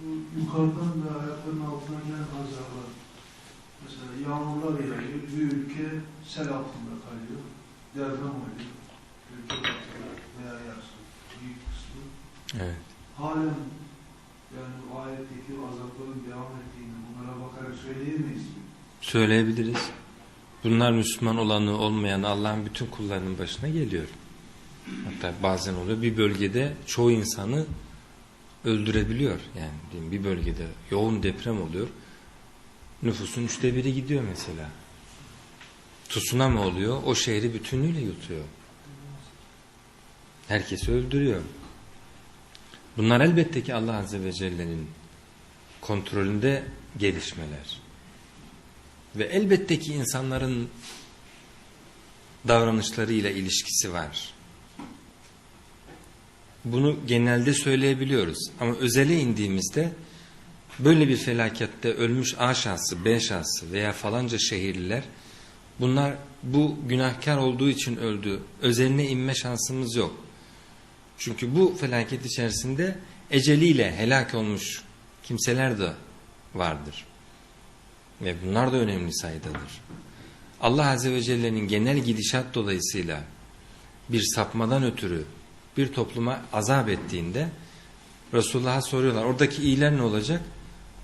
Bu yukarıdan da ayaklarının altına gelen azarlar. Mesela yağmurlar yağıyor, bir ülke sel altında kalıyor, deprem oluyor. Ülke veya yarısı, büyük kısmı. Evet. Halen yani bu ayetteki azapların devam ettiğini bunlara bakarak söyleyemeyiz mi? Söyleyebiliriz. Bunlar Müslüman olanı olmayanı Allah'ın bütün kullarının başına geliyor. Hatta bazen oluyor bir bölgede çoğu insanı öldürebiliyor. Yani bir bölgede yoğun deprem oluyor. Nüfusun üçte biri gidiyor mesela. Tsunami oluyor. O şehri bütünüyle yutuyor. Herkesi öldürüyor. Bunlar elbette ki Allah Azze ve Celle'nin kontrolünde gelişmeler. Ve elbette ki insanların davranışlarıyla ilişkisi var. Bunu genelde söyleyebiliyoruz. Ama özele indiğimizde böyle bir felakette ölmüş A şahsı, B şahsı veya falanca şehirliler bunlar bu günahkar olduğu için öldü. Özeline inme şansımız yok. Çünkü bu felaket içerisinde eceliyle helak olmuş kimseler de vardır. Ve bunlar da önemli sayıdadır. Allah Azze ve Celle'nin genel gidişat dolayısıyla bir sapmadan ötürü bir topluma azap ettiğinde Resulullah'a soruyorlar oradaki iyiler ne olacak?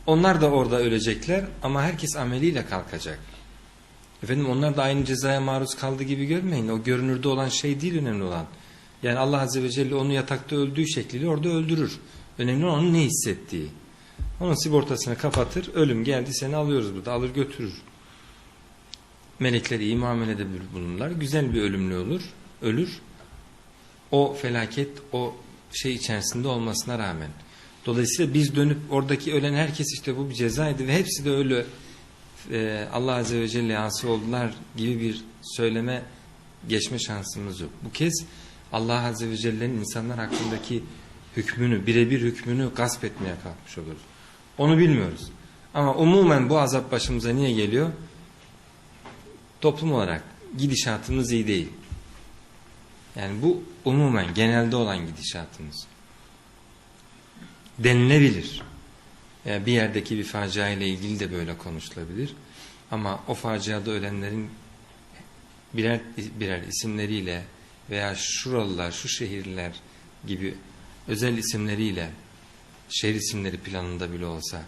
Onlar da orada ölecekler ama herkes ameliyle kalkacak. Efendim onlar da aynı cezaya maruz kaldığı gibi görmeyin. O görünürde olan şey değil önemli olan. Yani Allah Azze ve Celle onu yatakta öldüğü şekliyle orada öldürür. Önemli olan onun ne hissettiği. Onun sigortasını kapatır. Ölüm geldi seni alıyoruz burada. Alır götürür. Melekler iyi muamelede bulunurlar. Güzel bir ölümlü olur. Ölür. O felaket o şey içerisinde olmasına rağmen. Dolayısıyla biz dönüp oradaki ölen herkes işte bu bir cezaydı ve hepsi de öyle e, Allah Azze ve Celle asi oldular gibi bir söyleme geçme şansımız yok. Bu kez Allah Azze ve Celle'nin insanlar hakkındaki hükmünü, birebir hükmünü gasp etmeye kalkmış oluruz. Onu bilmiyoruz. Ama umumen bu azap başımıza niye geliyor? Toplum olarak gidişatımız iyi değil. Yani bu umumen genelde olan gidişatımız. Denilebilir. Yani bir yerdeki bir facia ile ilgili de böyle konuşulabilir. Ama o faciada ölenlerin birer birer isimleriyle veya şuralılar, şu şehirler gibi özel isimleriyle şehir isimleri planında bile olsa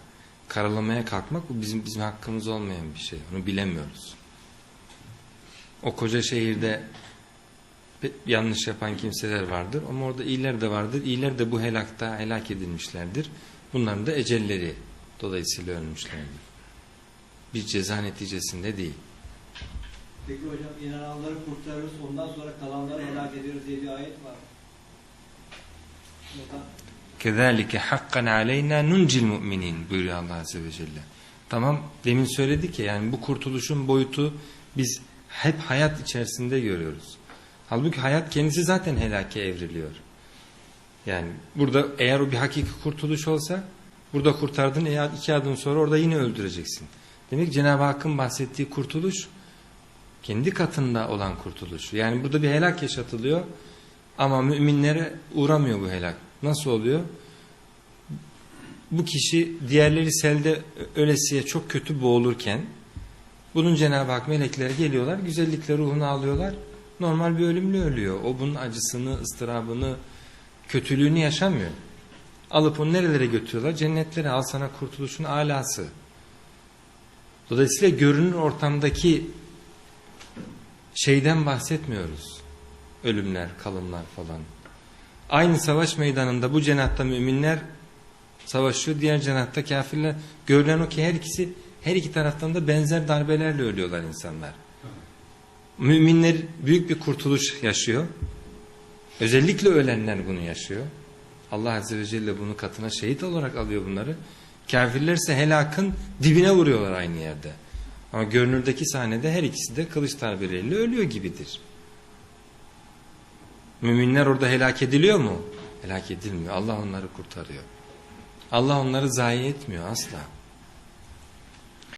karalamaya kalkmak bu bizim bizim hakkımız olmayan bir şey. Onu bilemiyoruz. O koca şehirde yanlış yapan kimseler vardır ama orada iyiler de vardır. İyiler de bu helakta helak edilmişlerdir. Bunların da ecelleri dolayısıyla ölmüşlerdir. Bir ceza neticesinde değil. Peki hocam inananları kurtarırız ondan sonra kalanları helak ediyoruz diye bir ayet var. Kezalike hakkan aleyna nuncil müminin buyuruyor Allah Azze ve Celle. Tamam demin söyledik ya yani bu kurtuluşun boyutu biz hep hayat içerisinde görüyoruz. Halbuki hayat kendisi zaten helake evriliyor. Yani burada eğer o bir hakiki kurtuluş olsa burada kurtardın eğer iki adım sonra orada yine öldüreceksin. Demek Cenab-ı Hakk'ın bahsettiği kurtuluş kendi katında olan kurtuluş. Yani burada bir helak yaşatılıyor ama müminlere uğramıyor bu helak. Nasıl oluyor? Bu kişi diğerleri selde ölesiye çok kötü boğulurken bunun Cenab-ı Hak melekleri geliyorlar, güzellikle ruhunu alıyorlar. Normal bir ölümle ölüyor. O bunun acısını, ıstırabını, kötülüğünü yaşamıyor. Alıp onu nerelere götürüyorlar? Cennetlere al sana kurtuluşun alası. Dolayısıyla görünür ortamdaki şeyden bahsetmiyoruz. Ölümler, kalımlar falan. Aynı savaş meydanında bu cenatta müminler savaşıyor. Diğer cenatta kafirler. Görülen o ki her ikisi her iki taraftan da benzer darbelerle ölüyorlar insanlar. Müminler büyük bir kurtuluş yaşıyor. Özellikle ölenler bunu yaşıyor. Allah Azze ve Celle bunu katına şehit olarak alıyor bunları. Kafirlerse helakın dibine vuruyorlar aynı yerde. Ama görünürdeki sahnede her ikisi de kılıç darbeleriyle ölüyor gibidir. Müminler orada helak ediliyor mu? Helak edilmiyor. Allah onları kurtarıyor. Allah onları zayi etmiyor asla.